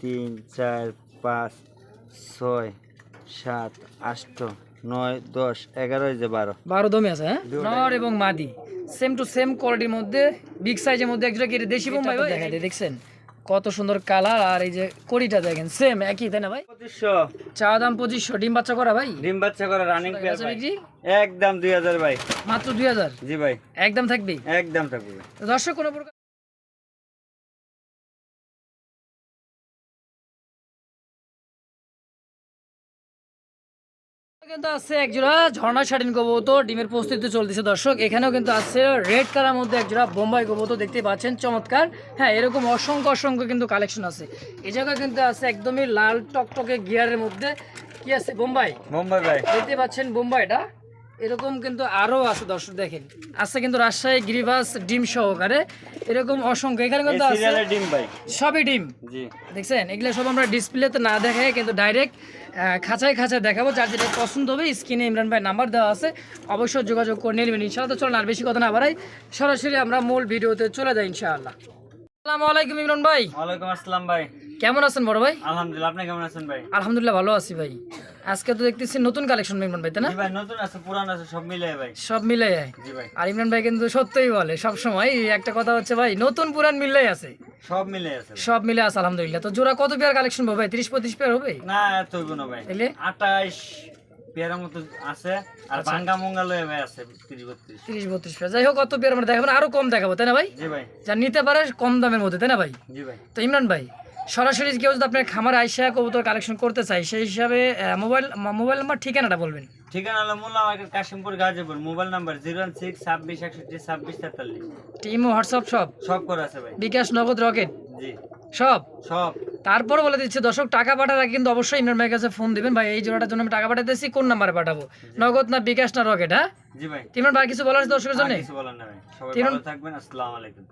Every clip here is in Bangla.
তিন চার পাঁচ ছয় সাত আষ্ট নয় দশ এগারো যে বারো। বারো দমে আছে হ্যাঁ? নর এবং মাদি। সেম টু সেম কোয়ালিটির মধ্যে বিগ সাইজের মধ্যে একজোড়া কেটে দেশি বোম্বাই ভাই। দেখাই দেখছেন? কত সুন্দর কালার আর এই যে কড়িটা দেখেন সেম একই তাই না ভাই? পঁচিশশো। চা দাম পঁচিশশো ডিম বাচ্চা করা ভাই? ডিম বাচ্চা করা রানিং পেয়ার ভাই? একদম দুই হাজার ভাই। মাত্র দুই হাজার? জি ভাই। একদম থাকবে একদম থাকবে দর্শক কোনো প্রকার কিন্তু আছে একজোড়া ঝর্ণা শাটিন কবুতর ডিমের প্রস্তুতি চলতেছে দর্শক। এখানেও কিন্তু আছে রেড কালার মধ্যে একজোড়া বোম্বাই কবুতর দেখতে পাচ্ছেন চমৎকার। হ্যাঁ এরকম অসংখ্য অসংখ্য কিন্তু কালেকশন আছে। এই জায়গায় কিন্তু আছে একদমই লাল টকটকে গিয়ারের মধ্যে কি আছে? বোম্বাই? মুম্বাই ভাই। দেখতে পাচ্ছেন বোম্বাইটা এরকম কিন্তু আরও আছে দর্শক দেখেন। আছে কিন্তু রাজশাহী গিরিবাস ডিম সহকারে। এরকম অসংখ্য। এখানে কিন্তু আছে ডিম সবই ডিম। দেখছেন? এগুলো সব আমরা ডিসপ্লেতে না দেখাই কিন্তু ডাইরেক্ট খাঁচায় খাঁচায় দেখাবো। যার যেটা পছন্দ হবে, স্ক্রিনে ইমরান ভাই নাম্বার দেওয়া আছে। অবশ্যই যোগাযোগ করে নেবেন ইনশাআল্লাহ। তো চলুন আর বেশি কথা না বাড়াই। সরাসরি আমরা মূল ভিডিওতে চলে যাই ইনশাআল্লাহ। আলহামদুলিল্লাহ ভালো আছি ভাই। আজকে তো দেখতেছি নতুন ভাই সব মিলে আর ইমরান ভাই কিন্তু বলে একটা কথা হচ্ছে ভাই নতুন পুরান মিলে আছে সব মিলে সব আলহামদুলিল্লাহ। জোড়া কত পেয়ার কালেকশন হবে ভাই? 30 35 পেয়ার হবে? না আচ্ছা। কম দামের মধ্যে ইমরান ভাই সরাসরি খামার আইসা কালেকশন করতে চাই সেই হিসাবে মোবাইল মোবাইল নাম্বার ঠিকানাটা বলবেন। ঠিকানা Kashimpur Gazipur. Mobile number zero six ছাব্বিশ একষট্টি ছাব্বিশ তেতাল্লিশ। টিম হোয়াটসঅ্যাপ সব? সব আছে ভাই। বিকাশ নগদ রকেট? জি। সব? সব। তারপর বলে দিচ্ছি দর্শক টাকা পাঠার আগে কিন্তু অবশ্যই ইমরান ভাইয়ের কাছে ফোন দিবেন। ভাই এই জোড়াটার জন্য আমি টাকা পাঠাতেছি কোন নাম্বারে পাঠাবো? নগদ না বিকাশ না রকেট হ্যাঁ? জি ভাই। ইমরান ভাই কিছু বলার দর্শকের জন্য? কিছু বলার না ভাই। সবাই ভালো থাকবেন আসসালামু আলাইকুম।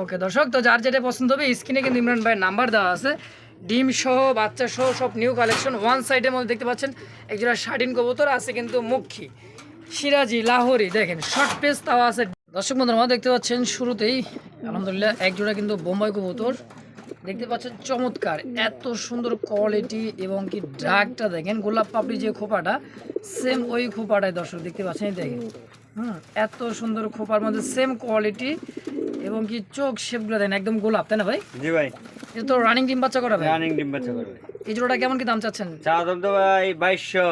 ওকে দর্শক তো যার যেটা পছন্দ হবে স্ক্রিনে কিন্তু ইমরান ভাইয়ের নাম্বার দেওয়া আছে। ডিম সহ বাচ্চা সহ সব নিউ কালেকশন ওয়ান সাইডের মধ্যে দেখতে পাচ্ছেন একজোড়া শাড়িন কবুতর আছে কিন্তু মুখী। সিরাজি লাহোরি দেখেন শর্ট পেস তাও আছে। দর্শক বন্ধুরা দেখতে পাচ্ছেন শুরুতেই আলহামদুলিল্লাহ এক জোড়া কিন্তু বোম্বাই কবুতর। দেখতে পাচ্ছেন চমৎকার এত সুন্দর কোয়ালিটি এবং কি ডাকটা দেখেন গোলাপ পাপড়ি যে খোপাটা সেম ওই খোপাটাই দর্শক দেখতে পাচ্ছেন দেখেন। হুম এত সুন্দর খোপার মধ্যে সেম কোয়ালিটি এবং কি চোখ শেপগুলো দেন একদম গোলাপ তাই না ভাই? জি ভাই। এটা তো রানিং ডিম বাচ্চা করা ভাই? রানিং ডিম বাচ্চা করবে এই জোড়াটা কেমন কি দাম চাচ্ছেন? চা দাম তো ভাই বাইশশো।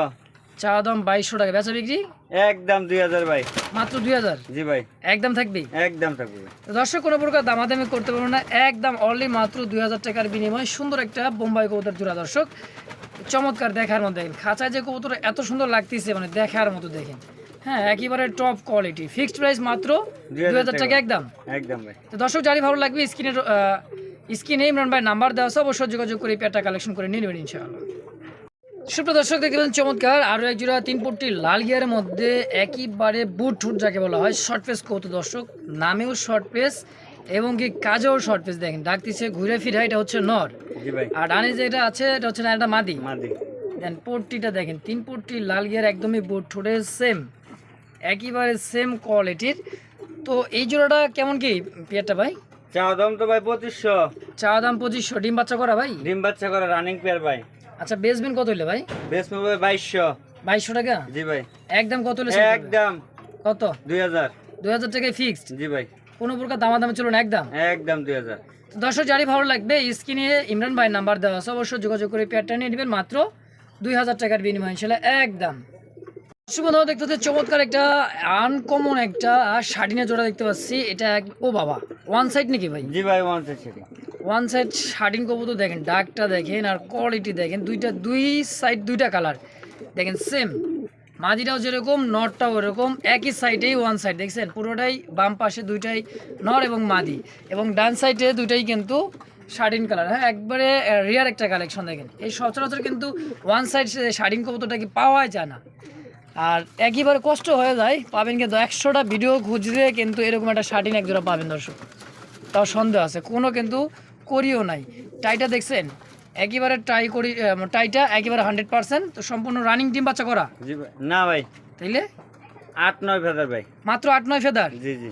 চা দাম বাইশশো টাকা। বেচা বিক্রি? একদম দুই হাজার ভাই। মাত্র দুই হাজার? জি ভাই। একদম থাকবে? একদম থাকবে দর্শক কোনো প্রকার দামাদামি করতে পারব না। একদম অনলি মাত্র দুই হাজার টাকার বিনিময়ে সুন্দর একটা বোম্বাই কবুতর জোড়া দর্শক। চমৎকার দেখার মতো দেখেন। খাঁচায় যে কবুতর এত সুন্দর লাগতেছে মানে দেখার মতো দেখেন। হ্যাঁ একেবারে টপ কোয়ালিটি ফিক্সড প্রাইস মাত্র দুই হাজার টাকা একদম। একদম ভাই। তো দর্শক জানি ভালো লাগবে স্ক্রিনের স্ক্রিনে ইমরান ভাই নাম্বার দেওয়া আছে অবশ্যই যোগাযোগ করে পেয়ারটা কালেকশন করে নিয়ে নেবেন ইনশাআল্লাহ। সুপ্রিয় দর্শক দেখতে পাচ্ছেন চমৎকার। আরও একজোড়া তিন ফুটটি লাল গিয়ারের মধ্যে একইবারে বুট ঠুট যাকে বলা হয় শর্ট পেস কৌতু দর্শক। নামেও শর্ট পেস এবং কি কাজেও শর্ট পেস দেখেন ডাকতেছে ঘুরে ফিরে এটা হচ্ছে নর। আর ডানে যেটা আছে এটা হচ্ছে না এটা মাদি। মাদি। দেন পট্টিটা দেখেন তিন পট্টি লাল গিয়ার একদমই বুট ঠুটে সেম একইবারে সেম কোয়ালিটির তো এই জোড়াটা কেমন কি পেয়ারটা ভাই? চা দাম তো ভাই পঁচিশশো। চা দাম পঁচিশশো। ডিম বাচ্চা করা ভাই? ডিম বাচ্চা করা রানিং পেয়ার ভাই। আচ্ছা বেচবেন কত হইলে ভাই? বেশ ভাই বাইশশো। বাইশশো টাকা? জি ভাই। একদম কত হলে? একদম। কত? দুই হাজার। দুই হাজার টাকায় ফিক্সড জি ভাই। কোনো প্রকার দামাদামি চলুন একদম? একদম দুই হাজার। তো দর্শক জানি ভালো লাগবে স্ক্রিনে ইমরান ভাই নাম্বার দেওয়া আছে অবশ্যই যোগাযোগ করে পেয়ারটা নিয়ে নেবেন মাত্র দুই হাজার টাকার বিনিময় ছিল একদম। সুবন্ধ দেখতে হচ্ছে চমৎকার একটা আনকমন একটা শাড়ি শাড়িনে জোড়া দেখতে পাচ্ছি। এটা ও বাবা ওয়ান সাইড নাকি ভাই? জি ভাই ওয়ান সেটি ওয়ান সাইড শার্টিন কবুতর দেখেন ডাকটা দেখেন আর কোয়ালিটি দেখেন, দুইটা, দুই সাইড দুইটা কালার দেখেন সেম মাঝিটাও যেরকম নটটাও এরকম একই সাইডেই ওয়ান সাইড দেখছেন? পুরোটাই বাম পাশে দুইটাই নর এবং মাদি এবং ডান সাইডে দুইটাই কিন্তু শার্টিন কালার হ্যাঁ একবারে রিয়ার একটা কালেকশন দেখেন। এই সচরাচর কিন্তু ওয়ান সাইড শার্টিন কবুতরটা কি পাওয়াই যায় না। আর একইবারে কষ্ট হয়ে যায়, পাবেন কিন্তু একশোটা ভিডিও খুঁজলে কিন্তু এরকম একটা শার্টিন একজোড়া পাবেন দর্শক। তাও সন্দেহ আছে। কোনো কিন্তু করিও নাই। টাইটা দেখছেন? একেবারে টাই করি টাইটা একেবারে হান্ড্রেড পার্সেন্ট তো সম্পূর্ণ রানিং টিম বাচ্চা করা? না ভাই। তাইলে? আট নয় ফেদার ভাই। মাত্র আট নয় ফেদার? জি জি।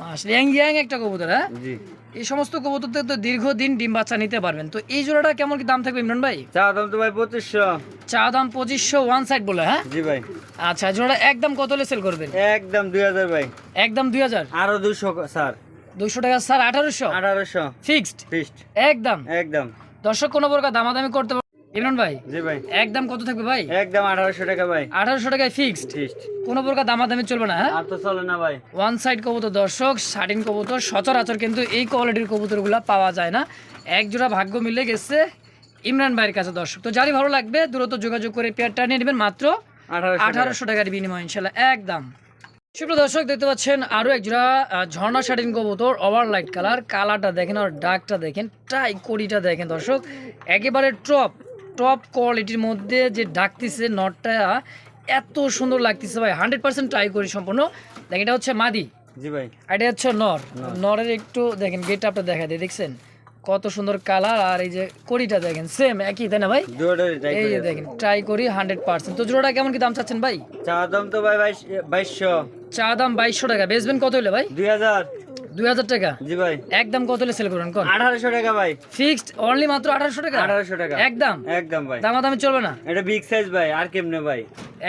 মাস ইয়াং ইয়াং একটা কবুতর হ্যাঁ? জি। এই সমস্ত কবুতর থেকে তো দীর্ঘদিন ডিম বাচ্চা নিতে পারবেন। তো এই জোড়াটা কেমন কি দাম থাকবে ইমরান ভাই? চা দাম তো ভাই পঁচিশশো। চা দাম পঁচিশশো ওয়ান সাইড বলে হ্যাঁ? জি ভাই। আচ্ছা জোড়াটা একদম কত হলে সেল করবেন? একদম দুই হাজার ভাই। একদম দুই হাজার? আরও দুশো স্যার। দুশো টাকা স্যার আঠারোশো। আঠারোশো। ফিক্সড ফিস্ট একদম? একদম। দর্শক কোনো প্রকার দামাদামি করতে ইমরান ভাই জি ভাই। একদম কত থাকবে ভাই? একদম আঠারোশো টাকা ভাই। আঠারোশো টাকায় ফিক্সড ফিস্ট কোনো প্রকার দামাদামি চলবে না হ্যাঁ? আর তো চলে না ভাই। ওয়ান সাইড কবুতর দর্শক স্বাধীন কবুতর সচরাচর কিন্তু এই কোয়ালিটির কবুতরগুলো পাওয়া যায় না। এক জোড়া ভাগ্য মিলে গেছে ইমরান ভাইয়ের কাছে দর্শক। তো যারই ভালো লাগবে দ্রুত যোগাযোগ করে পেয়ারটা নিয়ে নেবেন মাত্র আঠারোশো আঠারোশো টাকার বিনিময় ইনশাল্লাহ। একদম। সুপ্রিয় দর্শক দেখতে পাচ্ছেন আরও এক জোড়া আহ, ঝর্ণা শাড়িন কবুতর ওভার লাইট কালার কালারটা দেখেন আর ডাকটা দেখেন টাই কড়িটা দেখেন দর্শক একেবারে টপ টপ কোয়ালিটির মধ্যে যে ডাকতেছে নটটা এত সুন্দর লাগতেছে ভাই হান্ড্রেড পার্সেন্ট ট্রাই করি সম্পূর্ণ। দেখেন এটা হচ্ছে মাদি। জি ভাই। এটা হচ্ছে নর। নরের একটু দেখেন গেট আপটা দেখা দিয়ে দেখছেন? কত সুন্দর কালার আর এই যে কড়িটা দেখেন সেম একই তাই না ভাই? এই যে দেখেন ট্রাই করি হান্ড্রেড পার্সেন্ট তো জোড়াটা কেমন কি দাম চাচ্ছেন ভাই? চা দাম তো ভাই বাইশ বাইশশো। চা দাম বাইশশো টাকা। বেচবেন কত হলে ভাই? দুই হাজার। দুই হাজার টাকা। জি ভাই। একদম কত সেল করবেন? কোন? আঠারোশো টাকা ভাই। ফিক্সড অনলি মাত্র আঠারোশো টাকা? আঠারোশো টাকা। একদম? একদম ভাই। দামাদামি চলবে না? এটা বিগ সাইজ ভাই আর কেমনে ভাই?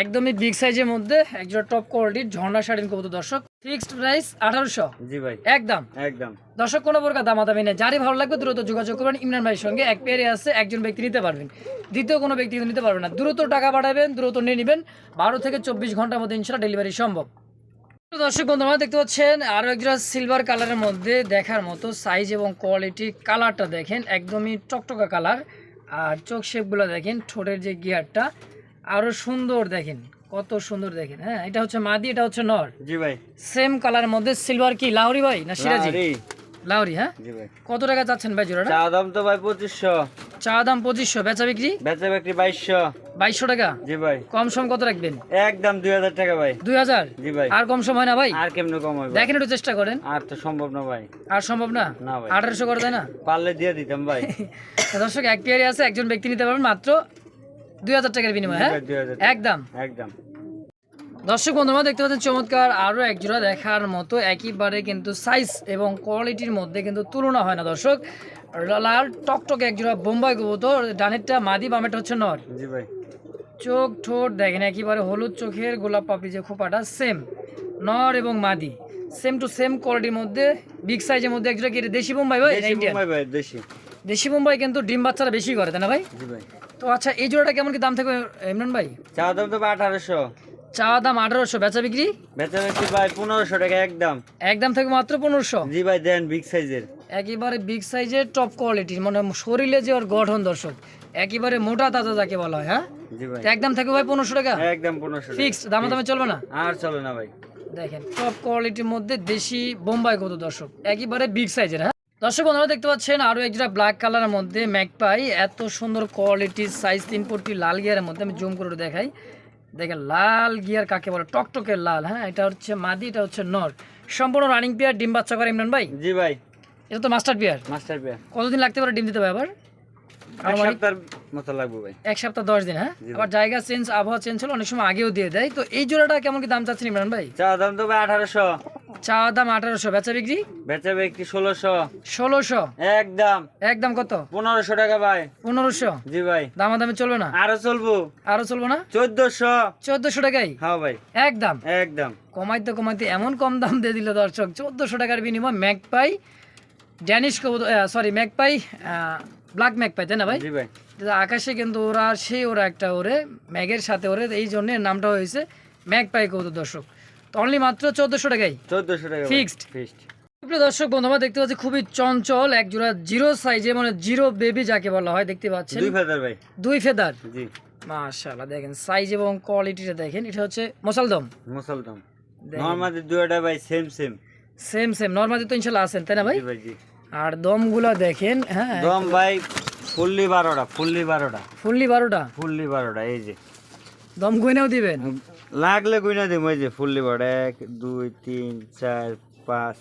একদমই বিগ সাইজের মধ্যে একজোড়া টপ কোয়ালিটির ঝর্ণা শাড়ির কবুতর দর্শক। ফিক্সড প্রাইস আঠারোশো। জি ভাই। একদম? একদম। দর্শক কোনো প্রকার দামাদামি নেই। যারই ভালো লাগবে দ্রুত যোগাযোগ করবেন। ইমরান ভাইয়ের সঙ্গে এক পেয়ারে আছে একজন ব্যক্তি নিতে পারবেন। দ্বিতীয় কোনো ব্যক্তি নিতে পারবেন না। দ্রুত টাকা পাঠাবেন দ্রুত নিয়ে নেবেন। বারো থেকে চব্বিশ ঘণ্টার মধ্যে ইনশাল্লাহ ডেলিভারি সম্ভব। দর্শক বন্ধুরা দেখতে পাচ্ছেন আরও একটা সিলভার কালারের মধ্যে দেখার মতো সাইজ এবং কোয়ালিটি কালারটা দেখেন একদমই টকটকা কালার আর চোখ শেপগুলো দেখেন ঠোঁটের যে গিয়ারটা আরও সুন্দর দেখেন কত সুন্দর দেখেন হ্যাঁ? এটা হচ্ছে মাদি এটা হচ্ছে নর। জি ভাই। সেম কালারের মধ্যে সিলভার কি লাহরি ভাই না সিরাজি? লাহরি হ্যাঁ? কত টাকা চাচ্ছেন ভাই জোড়াটা? চা দাম তো ভাই পঁচিশশো। চা দাম পঁচিশশো বেচা বিক্রি? বেচা বিক্রি বাইশশো। বাইশশো টাকা? জি ভাই। কম সম কত রাখবেন? একদম দুই হাজার টাকা ভাই। দুই হাজার? জি ভাই। আর কম সম হয় না ভাই? আর কেমনে কম হবে দেখেন একটু চেষ্টা করেন। আর তো সম্ভব না ভাই। আর সম্ভব না? না ভাই। আঠারোশো করে দেয় না? পারলে দিয়ে দিতাম ভাই। দর্শক এক পেয়ারে আছে একজন ব্যক্তি নিতে পারবেন মাত্র দুই হাজার টাকার বিনিময় হ্যাঁ? একদম। একদম। দর্শক বন্ধুরা দেখতে পাচ্ছেন চমৎকার আরও একজোড়া দেখার মতো একইবারে কিন্তু সাইজ এবং কোয়ালিটির মধ্যে কিন্তু তুলনা হয় না দর্শক। লাল টকটকে এক জোড়া বোম্বাই কবুতর ডানেরটা মাদি বামেরটা হচ্ছে নর। জি ভাই। চোখ ঠোঁট দেখেন একেবারে হলুদ চোখের গোলাপ পাপড়ি যে খোপাটা সেম নর এবং মাদি সেম টু সেম কোয়ালিটির মধ্যে বিগ সাইজের মধ্যে একজোড়া কি দেশি বোম্বাই ভাই? দেশি দেশি। দেশি বোম্বাই কিন্তু ডিম বাচ্চারা বেশি করে তাই না ভাই? জি ভাই। তো আচ্ছা এই জোড়াটা কেমন কি দাম থাকবে ইমরান ভাই? চা দাম তো আঠারোশো। চা দাম আঠারোশো বেচা বিক্রি? বেচা বিক্রি ভাই পনেরোশো টাকা একদম। একদম থাকবে মাত্র পনেরোশো? জি ভাই দেন বিগ সাইজের একেবারে বিগ সাইজের টপ কোয়ালিটির মানে শরীরে যে ওর গঠন দর্শক একেবারে মোটা তাজা যাকে বলা হয় হ্যাঁ? একদম থাকবে ভাই পনেরোশো টাকা? একদম পনেরোশো ফিক্সড দামে দামে চলবে না? আর চলে না ভাই। দেখেন টপ কোয়ালিটির মধ্যে দেশি বোম্বাই কত দর্শক? একেবারে বিগ সাইজের হ্যাঁ? দর্শক বন্ধুরা দেখতে পাচ্ছেন আরও একটা ব্ল্যাক কালারের মধ্যে ম্যাকপাই এত সুন্দর কোয়ালিটির সাইজ তিন পট্টি লাল গিয়ারের মধ্যে আমি জুম করে দেখাই। দেখেন লাল গিয়ার কাকে বলে? টকটকের লাল হ্যাঁ? এটা হচ্ছে মাদি এটা হচ্ছে নর। সম্পূর্ণ রানিং পেয়ার ডিম বাচ্চা করে ইমরান ভাই? জি ভাই। এটা তো মাস্টার পেয়ার মাস্টার পেয়ার কতদিন লাগতে পারে ডিম দিতে হবে আবার? এক সপ্তাহের মতো লাগবে ভাই। এক সপ্তাহ দশ দিন হ্যাঁ? আবার জায়গা চেঞ্জ আবহাওয়া চেঞ্জ হলো অনেক সময় আগেও দিয়ে দেয়। তো এই জোড়াটা কেমন কি দাম চাচ্ছেন ইমরান ভাই? চা দাম তো ভাই আঠারোশো। চা দাম আঠারোশো বেচা বিক্রি? বেচা বিক্রি ষোলোশো। ষোলোশো? একদম। একদম কত? পনেরোশো টাকা ভাই। পনেরোশো? জি ভাই। দামাদামি চলবে না? আরও চলবো। আরও চলবে না? চোদ্দশো। চোদ্দশো টাকাই? হ্যাঁ ভাই। একদম। একদম। কমাইতে কমাইতে এমন কম দাম দিয়ে দিল দর্শক। চোদ্দশো টাকার বিনিময় ম্যাক পাই ড্যানিশ কবুতর sorry magpie black magpie তাই না ভাই? জি ভাই। আকাশে কিন্তু ওরা সেই ওরা একটা ওরে ম্যাগের সাথে ওরে এই জন্য নামটা হয়েছে ম্যাক পাই কবুতর দর্শক। অনলি মাত্র চোদ্দশো টাকাই। চোদ্দশো টাকা. ফিক্সড প্রিয় দর্শক বন্ধু আমরা দেখতে পাচ্ছি খুবই চঞ্চল এক জোড়া জিরো সাইজে মানে জিরো বেবি যাকে বলা হয় দেখতে পাচ্ছেন? দুই ফেদার ভাই। দুই ফেদার জি। মাশাআল্লাহ দেখেন সাইজ এবং কোয়ালিটিটা দেখেন এটা হচ্ছে মুসালদম। মুসলদম। নর্মালি দুইটা ভাই same same same same normally তো ইনশাল্লাহ আছেন তাই না ভাই? জি আর দমগুলো দেখেন হ্যাঁ। দম ভাই ফুললি বারোটা ফুললি বারোটা। ফুললি বারোটা? ফুললি বারোটা এই যে। দম গইনাও দিবেন? লাগলে গুইনা দিম ওই যে ফুললি বারোটা এক দুই তিন চার পাঁচ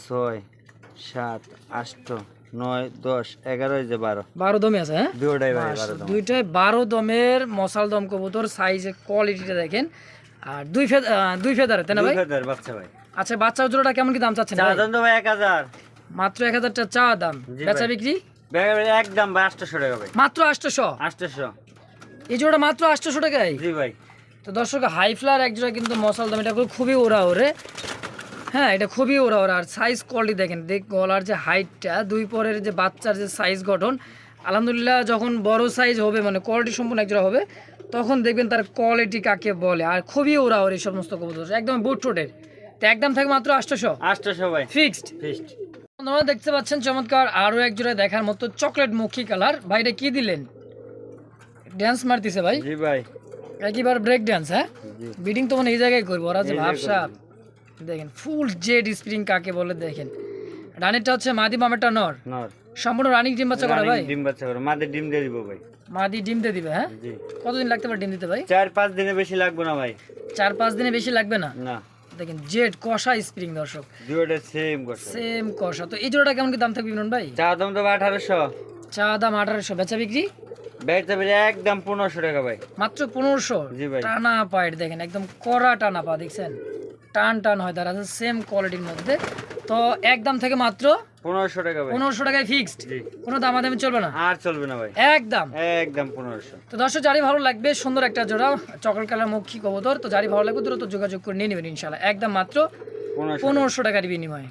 ছয় সাত আষ্ট নয় দশ এগারো যে বারো। বারো দমে আছে হ্যাঁ? দুইটাই বারো দমের মশাল দম কবুতর সাইজের কোয়ালিটিটা দেখেন। আর দুই ফেদ আহ, দুই ফেদার তাই না দুই ভাই? ফেদার বাচ্চা ভাই। আচ্ছা বাচ্চার জোড়াটা কেমন কি দাম চাচ্ছেন? দাম তো ভাই এক হাজার। মাত্র এক হাজার টাকা চা দাম। বেচা বিক্রি? একদম ভাই আটশোশো টাকা ভাই। মাত্র আটশোশো আটশোশো এই জোড়া মাত্র আটশোশো টাকায়? জি ভাই। তো দর্শক হাই ফ্লার এক জোড়া কিন্তু মশাল দাম এটা খুবই ওরা ওরে হ্যাঁ এটা খুবই ওরা ওরা আর সাইজ কোয়ালিটি দেখেন দেখ গলার যে হাইটটা দুই পরের যে বাচ্চার যে সাইজ গঠন আলহামদুলিল্লাহ যখন বড় সাইজ হবে মানে কোয়ালিটি সম্পূর্ণ এক জোড়া হবে তখন দেখবেন তার কোয়ালিটি কাকে বলে। আর খুবই ওরা ওর এই সমস্ত কবুতর একদম বুট ঠোঁটের তো একদম থাকে মাত্র আটশোশো। আটশোশো ভাই। ফিক্সড ফিস্ট আপনারা দেখতে পাচ্ছেন চমৎকার আরও এক জোড়া দেখার মতো চকলেট মুখী কালার ভাইটা কী দিলেন? ড্যান্স মারতেছে ভাই। জি ভাই। একইবার ব্রেক ড্যান্স হ্যাঁ? বিডিং তো মানে এই জায়গায় করব ওরা যে ভাবসাব। দেখেন ফুল জেড স্প্রিং কাকে বলে দেখেন। রানিরটা হচ্ছে মাদি মামেরটা নর। নর। সম্পূর্ণ রানিং ডিম বাচ্চা করা ভাই? ডিম বাচ্চা করে মাদের ডিম দিয়ে দিব ভাই। মাদি ডিম দিয়ে দিবে হ্যাঁ? জি। কতদিন লাগতে পারে ডিম দিতে ভাই? চার পাঁচ দিনে বেশি লাগবে না ভাই। চার পাঁচ দিনে বেশি লাগবে না? না। দেখেন জেড কষা স্প্রিং দর্শক। দুটোটা সেম করছে সেম কষা। তো এই জোড়াটা কেমন কি দাম থাকবে বিমন ভাই? চা দাম তো আঠারোশো। চা দাম আঠারোশো। বেচা বিক্রি? একদম পনেরোশো টাকা ভাই। মাত্র পনেরোশো? জি ভাই। টানা পায়ের দেখেন একদম কড়া টানা পা দেখছেন? টান টান হয় তারা সেম কোয়ালিটির মধ্যে। তো একদম থেকে মাত্র পনেরোশো টাকা পনেরোশো টাকায় ফিক্সড কোনো দামাদামি চলবে না। আর চলবে না ভাই। একদম। একদম পনেরোশো। তো দর্শক ভালো লাগবে সুন্দর একটা জোড়া চকলেট কালার মুখী কবুতর তো জারি ভালো লাগবে দ্রুত যোগাযোগ করে নিয়ে নেবেন ইনশাল্লাহ একদম মাত্র পনেরোশো টাকার বিনিময়ে।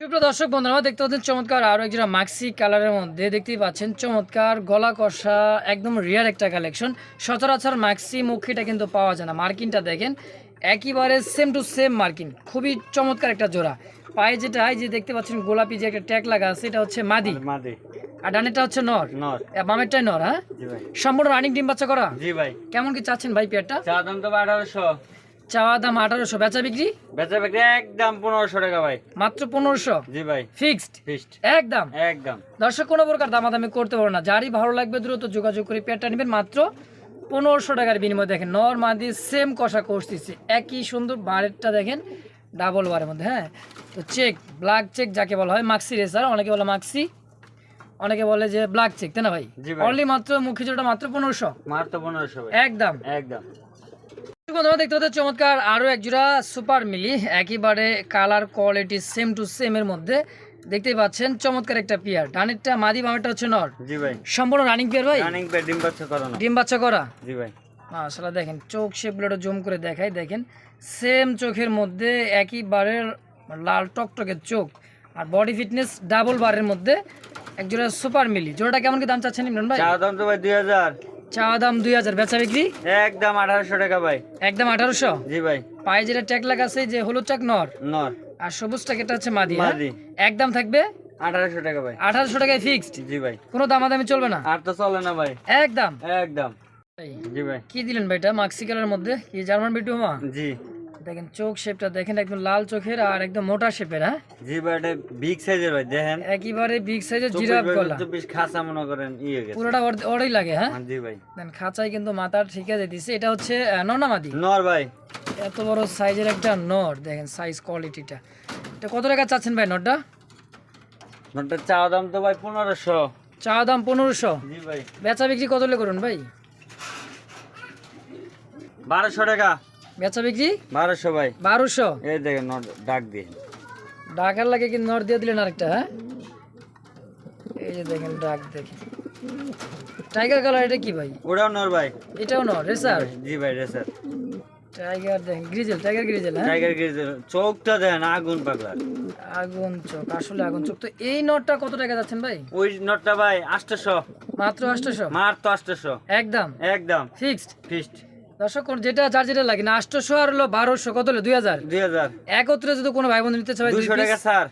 সুপ্রিয় দর্শক বন্ধুরা দেখতে পাচ্ছেন চমৎকার আরও এক জোড়া মাক্সি কালারের মধ্যে দেখতেই পাচ্ছেন চমৎকার গলা কষা একদম রিয়ার একটা কালেকশন সচরাচর মাক্সি মুখিটা কিন্তু পাওয়া যায় না। মার্কিনটা দেখেন একেবারে সেম টু সেম মার্কিন। খুবই চমৎকার একটা জোড়া। পায়ে যেটা যে দেখতে পাচ্ছেন গোলাপি যে একটা ট্যাগ লাগা আছে এটা হচ্ছে মাদি। মাদে। আর ডানেরটা হচ্ছে নর। নর। বামেরটাই নর হ্যাঁ? সম্পূর্ণ রানিং ডিম বাচ্চা করা? জি ভাই। কেমন কি চাচ্ছেন ভাই পেয়ারটা? চা দাম তো চাওয়া দাম আঠারোশো বেচা বিক্রি? বেচা বিক্রি একদম পনেরোশো টাকা ভাই। মাত্র পনেরোশো? জি ভাই। ফিক্সড ফিস্ট একদম? একদম। দর্শক কোনো প্রকার দামাদামি করতে পারো না। যারই ভালো লাগবে দ্রুত যোগাযোগ করে পেয়ারটা নেবেন। মাত্র পনেরোশো টাকার বিনিময়ে দেখেন নর মাদি সেম কষা করতেছে। একই সুন্দর বারেরটা দেখেন ডাবল বারের মধ্যে হ্যাঁ? তো চেক ব্ল্যাক চেক যাকে বলা হয় মাক্সি রেসার অনেকে বলে মাক্সি অনেকে বলে যে ব্ল্যাক চেক তাই না ভাই? অনলি মাত্র মুখী জোড়া মাত্র পনেরোশো। তো পনেরোশো একদম। একদম। বন্ধুরা দেখতে পাচ্ছ চমৎকার আরও একজোড়া সুপার মিলি একেবারে colour quality same to same এর মধ্যে। দেখতেই পাচ্ছেন চমৎকার একটা পিয়ার ডানেরটা মাদি বামেরটা হচ্ছে নর। জি ভাই। সম্পূর্ণ রানিং পিয়ার ভাই? রানিং পিয়ার ডিম বাচ্চা করা ডিম বাচ্চা করা? জি ভাই। দেখেন চোখ শেপগুলো একটু জুম করে দেখাই দেখেন। সেম চোখের মধ্যে একইবারে লাল টকটকের চোখ। আর বডি ফিটনেস ডাবল বারের মধ্যে একজোড়া সুপার মিলি। জোড়াটা কেমন কি দাম চাচ্ছেন ইমরান ভাই? দাম তো ভাই 2000 চাওয়া দাম দুই হাজার বেচা বিক্রি? একদম আঠারোশো টাকা ভাই। একদম আঠারোশো? জি ভাই। পায়ে যেটা ট্যাগ লাগাছে যে হলুদ ট্যাগ নর? নর। আর সবুজ ট্যাগ এটা হচ্ছে মাদি হ্যাঁ? মাদি। একদম থাকবে? আঠারোশো টাকা ভাই। আঠারোশো টাকায় ফিক্সড জি ভাই। কোনো চলবে না? আর তো না ভাই। একদম? একদম। জি ভাই। কি দিলেন ভাইটা এটা? মাক্সি মধ্যে? কি জার্মান বিটুমা? জি। দেখেন চোখ শেপটা দেখেন একদম লাল চোখের আর একদম মোটা শেপের হ্যাঁ? জি ভাই এটা বিগ সাইজের ভাই দেখেন। একেবারে বিগ সাইজের জিরাফ গলা। চব্বিশ খাসা মনে করেন ইয়ে গেছে। পুরোটা ওর- ওরই লাগে হ্যাঁ? হ্যাঁ, জি ভাই। দেন খাঁচায় কিন্তু মাথার ঠিক আছে দিছে এটা হচ্ছে আহ, নর্নামাদি নর ভাই। এত বড় সাইজের একটা নর দেখেন সাইজ কোয়ালিটিটা এটা কত টাকা চাচ্ছেন ভাই নটটা? নরটার চা দাম তো ভাই পনেরোশো। চা দাম পনেরোশো? জি ভাই। বেচা বিক্রি কত করুন ভাই? বারোশো টাকা। বেচা বিক্রি? বারোশো ভাই। বারোশো? এই দেখেন ডাক দিয়ে। ডাকার লাগে কি নর দিয়ে দিলেন আরেকটা হ্যাঁ? এই যে দেখেন ডাক দেখেন। টাইগার কালার এটা কি ভাই? ওটাও নর ভাই। এটাও নর রেসার? জি ভাই রে স্যার টাইগার দেখেন গ্রিজেল টাইগার গ্রিজেল হ্যাঁ? টাইগার গ্রিজেল চোখটা দেন আগুন পাগলা। আগুন চোখ আসলে আগুন চোখ। তো এই নটটা কত টাকা যাচ্ছেন ভাই? ওই নটটা ভাই আটশোশো মাত্র আটশোশো মার তো আটশোশো একদম? একদম। ফিক্সড ফিস্ট দর্শক যেটা যার যেটা লাগে না আটশোশো আর হলো বারোশো কত হলো? দুই হাজার? দুই হাজার। একত্রে যদি কোনো ভাই বন্ধু নিতে দুশো টাকা স্যার।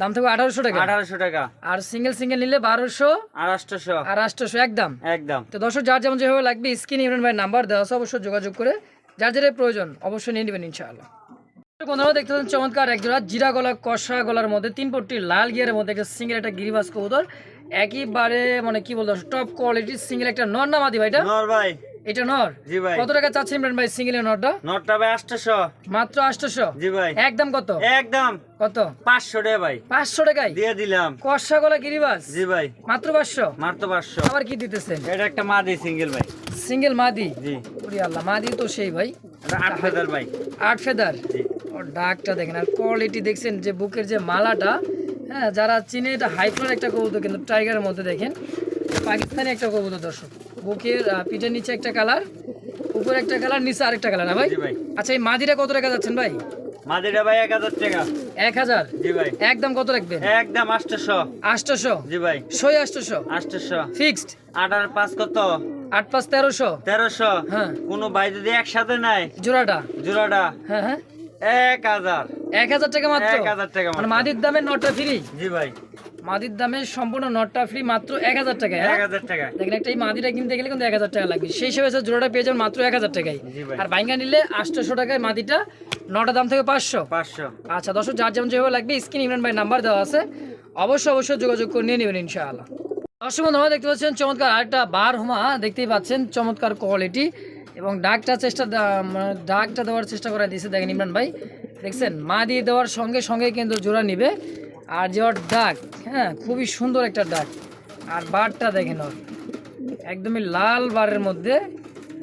দাম থাকবে আঠারোশো টাকা? আঠারোশো টাকা। আর সিঙ্গেল সিঙ্গেল নিলে বারোশো আর আটশোশো। আর আটশোশো একদম। একদম। তো দর্শক যার যেমন যেভাবে লাগবে স্ক্রিন ইমরান ভাই নাম্বার দেওয়া আছে অবশ্যই যোগাযোগ করে যার যেটা প্রয়োজন অবশ্যই নিয়ে নেবেন ইনশাআল্লাহ। বন্ধুরা দেখতে পাচ্ছেন চমৎকার এক জোড়া জিরা গলা কষা গলার মধ্যে তিন পট্টি লাল গিয়ারের মধ্যে একটা সিঙ্গেল একটা গিরিবাস কবুতর। একইবারে মানে কি বলতো টপ কোয়ালিটির সিঙ্গেল একটা নর না মাদি ভাইটা নর ভাই। এটা নর? জি ভাই। কত টাকা চাচ্ছে ইমরান ভাই সিঙ্গেল নরটা? নটটা ভাই আটশোশো। মাত্র আটশোশো? জি ভাই। একদম কত? একদম। কত? পাঁচশো টাকা ভাই। পাঁচশো টাকায়? দিয়ে দিলাম। কষা গলা গিরিবাস জি ভাই। মাত্র পাঁচশো? মার তো পাঁচশো। আবার কি দিতেছেন? এটা একটা মাদি সিঙ্গেল ভাই। সিঙ্গেল মাদি? জি। ওরে আল্লাহ মাদি তো সেই ভাই। এটা আট হাজার ভাই। আট ফেদার? জি। ওর ডাকটা দেখেন আর কোয়ালিটি দেখছেন যে বুকের যে মালাটা হ্যাঁ যারা চিনে এটা হাইফ্লোর একটা কবুতর কিন্তু টাইগারের মধ্যে দেখেন পাকিস্তানি একটা কবুতর দর্শক। বুকের পিঠের নিচে একটা কালার উপরে একটা কালার নিচে আরেকটা কালার না ভাই? আচ্ছা এই মাদিরা কত টাকা যাচ্ছেন ভাই? মাদিরা ভাই এক হাজার টাকা। এক হাজার? জি ভাই। একদম কত রাখবেন? একদম জি ভাই। ফিক্সড? পাঁচ কত? আট পাঁচ তেরোশো? তেরোশো। হ্যাঁ। কোনো ভাই যদি একসাথে নাই? জোড়াটা? জোড়াটা? হ্যাঁ হ্যাঁ। এক হাজার। এক হাজার টাকা মাত্র? এক হাজার টাকা মানে মাদির দামে নটা ফ্রি জি ভাই। মাদির দামে সম্পূর্ণ নটটা ফ্রি মাত্র এক হাজার টাকায় হ্যাঁ? এক হাজার টাকা দেখেন একটা এই মাদিটা কিনতে গেলে কিন্তু এক হাজার টাকা লাগবে। সেই হিসেবে জোড়াটা পেয়ে যাবেন মাত্র এক হাজার টাকায়। আর বাইঙ্গা নিলে আটশোশো টাকায় মাদিটা নটা দাম থেকে পাঁচশো। পাঁচশো। আচ্ছা দর্শক যার যেমন যেভাবে লাগবে স্ক্রিন ইমরান ভাই নাম্বার দেওয়া আছে। অবশ্যই অবশ্যই যোগাযোগ করে নিয়ে নেবেন ইনশাআল্লাহ। দর্শক বন্ধুরা দেখতে পাচ্ছেন চমৎকার আরেকটা বার হোমা দেখতেই পাচ্ছেন চমৎকার কোয়ালিটি এবং ডাকটা চেষ্টা ডাকটা দেওয়ার চেষ্টা করে দিয়েছে দেখেন ইমরান ভাই। দেখছেন মা দিয়ে দেওয়ার সঙ্গে সঙ্গে কিন্তু জোড়া নিবে। আর যে ওর ডাক হ্যাঁ খুবই সুন্দর একটা ডাক আর বারটা দেখেন ওর একদমই লাল বারের মধ্যে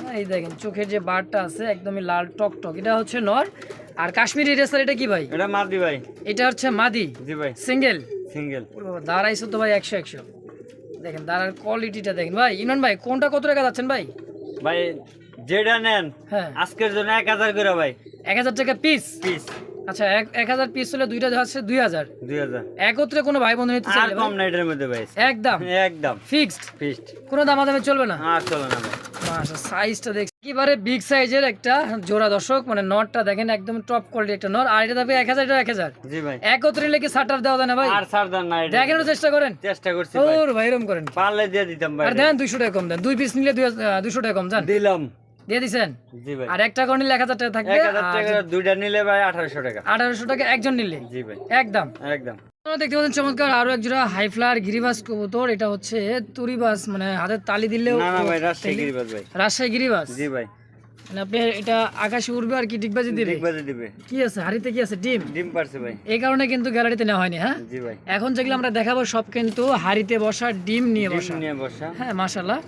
হ্যাঁ, এই দেখেন চোখের যে বারটা আছে একদমই লাল টক টক এটা হচ্ছে নর। আর কাশ্মীরি রেসার এটা কি ভাই? এটা মাদি ভাই। এটা হচ্ছে মাদি। জি ভাই। সিঙ্গেল? সিঙ্গেল। দাঁড়াইছো তো ভাই একশো একশো। দেখেন দাঁড়ার কোয়ালিটিটা দেখেন। ভাই ইমরান ভাই কোনটা কত টাকা যাচ্ছেন ভাই? ভাই যেটা নেন হ্যাঁ। আজকের জন্য এক হাজার করে ভাই। এক হাজার টাকা পিস পিস আচ্ছা এক এক হাজার পিস হলে দুইটা দুই হাজার। দুই হাজার। একত্রে কোনো ভাই বন্ধু নিতে চাইলে কম না এটার মধ্যে ভাই। একদম। একদম। ফিক্সড? ফিস্ট কোনো দামাদামে চলবে না? আর চলো না মাশা সাইজটা দেখছি একেবারে বিগ সাইজের একটা জোড়া দর্শক মানে নটটা দেখেন একদম টপ কোয়ালিটি একটা নট আর এটা যাবে এক হাজার এটা এক হাজার। জি ভাই। একত্রে লেগে সাটার দেওয়া যায় না ভাই? আর সারদার না দেখেন চেষ্টা করেন। চেষ্টা করছি ওর ভাই এরকম করেন। পারলে দিয়ে দিতাম ভাই। আর দেন দুইশো টাকা কম দেন। দুই পিস নিলে দুইশো টাকা কম যান দিলাম। দিয়ে দিছেন? জি ভাই। আর একটা করে নিলে এক হাজার টাকা থাকবে এক হাজার টাকা দুইটা নিলে ভাই আঠারোশো টাকা। আঠারোশো টাকা একজন নিলে? জি ভাই। একদম। একদম। আপনারা দেখতে পাচ্ছেন চমৎকার আরও এক জোড়া হাই গিরিবাস কবুতর এটা হচ্ছে তুরিবাস মানে হাতের তালি দিলেও না না ভাই রাজশাহী গিরিবাজ ভাই। রাজশাহী গিরিবাস? জি ভাই। মানে আপনি এটা আকাশে উড়বে আর কি ডিগবাজি দিবে? ডিগবাজি দিবে। কি আছে? হাড়িতে কি আছে? ডিম? ডিম পারছে ভাই। এই কারণে কিন্তু গ্যালারিতে নেওয়া হয়নি হ্যাঁ? জি ভাই। এখন যেগুলো আমরা দেখাবো সব কিন্তু হাড়িতে বসা ডিম নিয়ে বসা। নিয়ে বসা। হ্যাঁ মাশাল্লাহ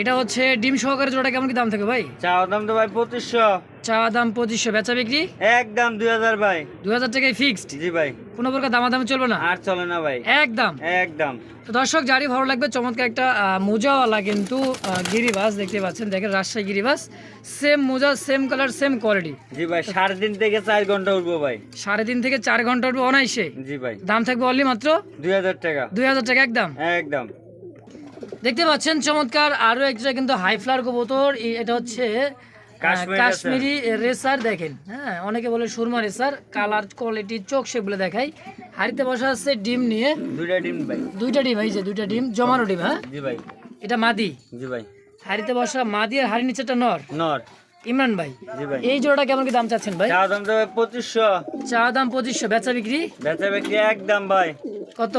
এটা হচ্ছে ডিম সহকারে জোড়া কেমন কি দাম থাকে ভাই? চাওয়া দাম তো ভাই পঁচিশশো। চা দাম পঁচিশশো। বেচা বিক্রি? একদম দুই হাজার ভাই। দু হাজার টাকায় ফিক্সড জি ভাই। কোনো প্রকার দামাদামি চলবে না? আর চলে না ভাই। একদম। একদম। তো দর্শক যারই ভালো লাগবে চমৎকার একটা মোজাওয়ালা কিন্তু গিরিবাস দেখতে পাচ্ছেন। দেখেন রাজশাহী গিরিবাস। সেম মোজা সেম কালার সেম কোয়ালিটি জি ভাই সাড়ে তিন থেকে চার ঘণ্টা উঠবো ভাই। সাড়ে তিন থেকে চার ঘণ্টা উঠবে অনাইসে জি ভাই। দাম থাকবে অনলি মাত্র? দুই হাজার টাকা। দুই হাজার টাকা একদম। একদম। দেখতে পাচ্ছেন চমৎকার আরও একটা কিন্তু হাই ফ্লার কবুতর। এটা হচ্ছে কাশ্মীরি রেসার। দেখেন হ্যাঁ অনেকে বলে সুরমা রেসার কালার কোয়ালিটি চোখ সেগুলো দেখাই। হাড়িতে বসা আছে ডিম নিয়ে। দুইটা ডিম ভাই। দুইটা ডিম এই যে দুইটা ডিম জমানো ডিম হ্যাঁ? জি ভাই। এটা মাদি। জি ভাই। হাড়িতে বসা মাদি আর হাড়ির নিচেটা নর। নর। ইমরান ভাই জি ভাই। এই জোড়াটা কেমন কি দাম চাচ্ছেন ভাই? চাওয়া দাম ভাই পঁচিশশো। চা দাম পঁচিশশো বেচা বিক্রি? বেচা বিক্রি একদম ভাই। কত?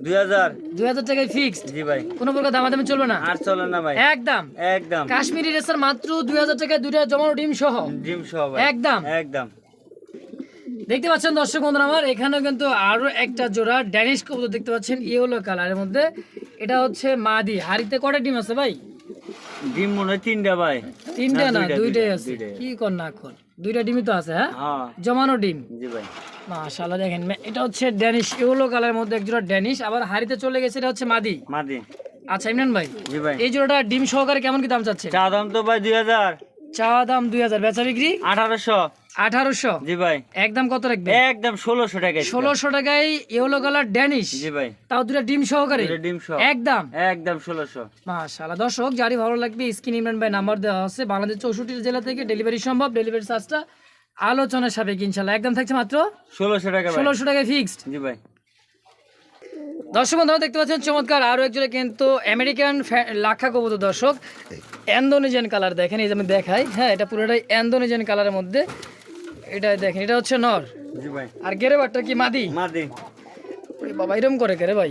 দুই হাজার। দুই হাজার টাকায় ফিক্সড জি ভাই। কোনো প্রকার দামাদামি চলবে না? আর চলে না ভাই। একদম। একদম। কাশ্মীরি রেসার মাত্র দুই হাজার টাকায় দুইটা জমানো ডিম সহ? ডিম সহ ভাই। একদম। একদম। দেখতে পাচ্ছেন দর্শক বন্ধুরা আমার এখানেও কিন্তু আরও একটা জোড়া ড্যানিশ কবুতর দেখতে পাচ্ছেন ইয়েলো কালারের মধ্যে। এটা হচ্ছে মাদি। হাড়িতে কটা ডিম আছে ভাই? ডিম মনে হয় তিনটা ভাই। তিনটা না, না দুইটাই আছে। কি কর না কর। দুইটা ডিমই তো আছে হ্যাঁ? হ্যাঁ। জমানো ডিম। জি ভাই। মাশাআল্লাহ দেখেন এটা হচ্ছে ড্যানিশ কালারের মধ্যে এক জোড়া ড্যানিশ আবার হাড়িতে চলে গেছে এটা হচ্ছে মাদি। মাদি। আচ্ছা ইমরান ভাই জি ভাই। এই জোড়াটা ডিম সহকারে কেমন কি দাম চাচ্ছে চা দাম তো ভাই দুই হাজার। চা দাম দুই হাজার বেচা বিক্রি? আঠারোশো। আঠারোশো? জি ভাই। একদম কত রাখবে একদম ষোলোশো টাকা ষোলোশো টাকায় ইয়েলো কালার ড্যানিশ জি ভাই। তাও দুটা ডিম সহকারে? ডিম সহ। একদম? একদম ষোলোশো। মাশাআল্লাহ দর্শক যারই ভালো লাগবে স্ক্রিন ইমরান ভাই নাম্বার দেওয়া আছে। বাংলাদেশ চৌষট্টি জেলা থেকে ডেলিভারি সম্ভব ডেলিভারি চার্জটা আলোচনা সাপেক্ষ ইনশাল্লাহ। একদম থাকছে মাত্র ষোলোশো টাকা ষোলোশো টাকায় ফিক্সড জি ভাই। দর্শক বন্ধুরা দেখতে পাচ্ছেন চমৎকার। আরও একজনে কিন্তু আমেরিকান লাক্ষা কবুতর দর্শক। অ্যান্ডোনেজিয়ান কালার দেখেন এই যে আমি দেখাই। হ্যাঁ এটা পুরোটাই অ্যান্ডোনেজিয়ান কালারের মধ্যে। এটা দেখেন এটা হচ্ছে নর। জি ভাই। আর গেরে বাটটা কি মাদি? মাদি। বাবা এরম করে কে রে ভাই।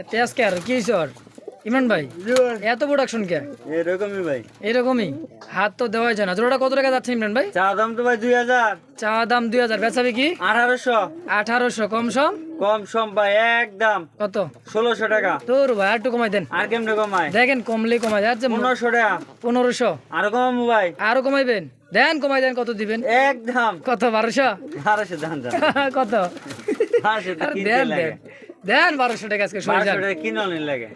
এতে আজকে আর কি হয়েছে ওর? ইমরান ভাই এত প্রোডাকশন কে? এরকমই ভাই। এরকমই? হাত তো দেওয়াই যায় না। জোড়াটা কত টাকা যাচ্ছে ইমরান ভাই? চা দাম তো ভাই দুই হাজার। চা দাম দুই হাজার। বেচাবে কি আঠারোশো। আঠারোশো। কম সম? কম সম ভাই একদম কত? ষোলোশো টাকা। তোর ভাই আর একটু কমাই দেন। আর কেমনে কমায়? দেখেন কমলে কমাই যাচ্ছে পনেরোশো টাকা। পনেরোশো। আরও কমাবো ভাই। আরও কমাইবেন? দেন কমাই দেন কত দিবেন? একদম কত বারোশো? আড়াইশো দাম কত? দেন দেন। দেন বারোশো টাকা আজকে কিনে লাগে।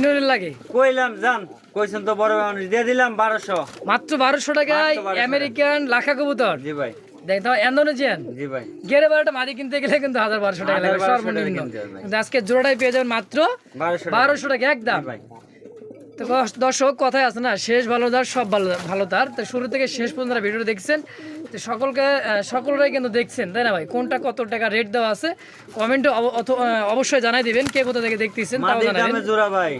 লাগে? কইলাম জান কইছেন তো বড় মানুষ দিয়ে দিলাম বারোশো। মাত্র বারোশো টাকায় আমেরিকান লাখা কবুতর। জি ভাই। দেখ তাও ইন্দোনেশিয়ান। জি ভাই। গেরে বারোটা মাদি কিনতে গেলে কিন্তু হাজার বারোশো টাকা লাগে সর্বনিম্ন। আজকে জোড়াটাই পেয়ে যাবেন মাত্র বারোশো টাকা। একদম। ভাই। তো দর্শক কথাই আছে না শেষ ভালো তার সব ভালো ভালো তার। তো শুরু থেকে শেষ পর্যন্ত ভিডিও দেখছেন তো সকলকে সকলরাই কিন্তু দেখছেন তাই না ভাই? কোনটা কত টাকা রেট দেওয়া আছে? কমেন্টে অবশ্যই জানাই দিবেন কে কোথা থেকে দেখতেছেন তাও জানাবেন। জোড়া ভাই।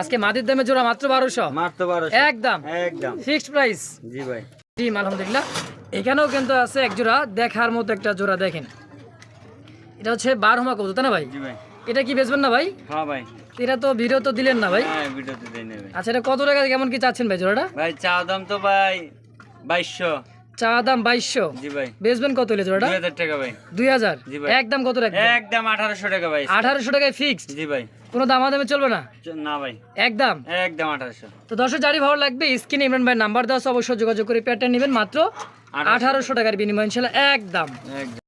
আজকে মাটির দামে জোড়া মাত্র বারোশো। মাত্র বারোশো। একদম। একদম। ফিক্সড প্রাইস জি ভাই। টিম আলহামদুলিল্লাহ। এখানেও কিন্তু আছে এক জোড়া দেখার মতো একটা জোড়া দেখেন। এটা হচ্ছে বারহমা কবুতর তাই না ভাই? জি ভাই। এটা কি বেচবেন না ভাই? হ্যাঁ ভাই। এটা তো ভিডিও তো দিলেন না ভাই? হ্যাঁ ভিডিওতে দিয়ে নেবে আচ্ছা এটা কত টাকা কেমন কি চাচ্ছেন ভাই জোড়াটা? ভাই চা দাম তো ভাই বাইশশো। চা দাম বাইশশো। জি ভাই। বেচবেন কত হলে জোড়াটা? দুই টাকা ভাই। দুই হাজার? জি ভাই। একদম কত রাখবেন? একদম আঠারোশো টাকা ভাই। আঠারোশো টাকায় ফিক্সড জি ভাই। কোনো দামাদামে চলবে না? না ভাই। একদম? একদম আঠারোশো। তো দর্শক জারি ভালো লাগবে স্ক্রিনে ইমরান ভাই নাম্বার দেওয়া অবশ্যই যোগাযোগ করে প্যাটার্ন নেবেন মাত্র আঠারোশো টাকার বিনিময় ইনশাল্লাহ একদম। একদম।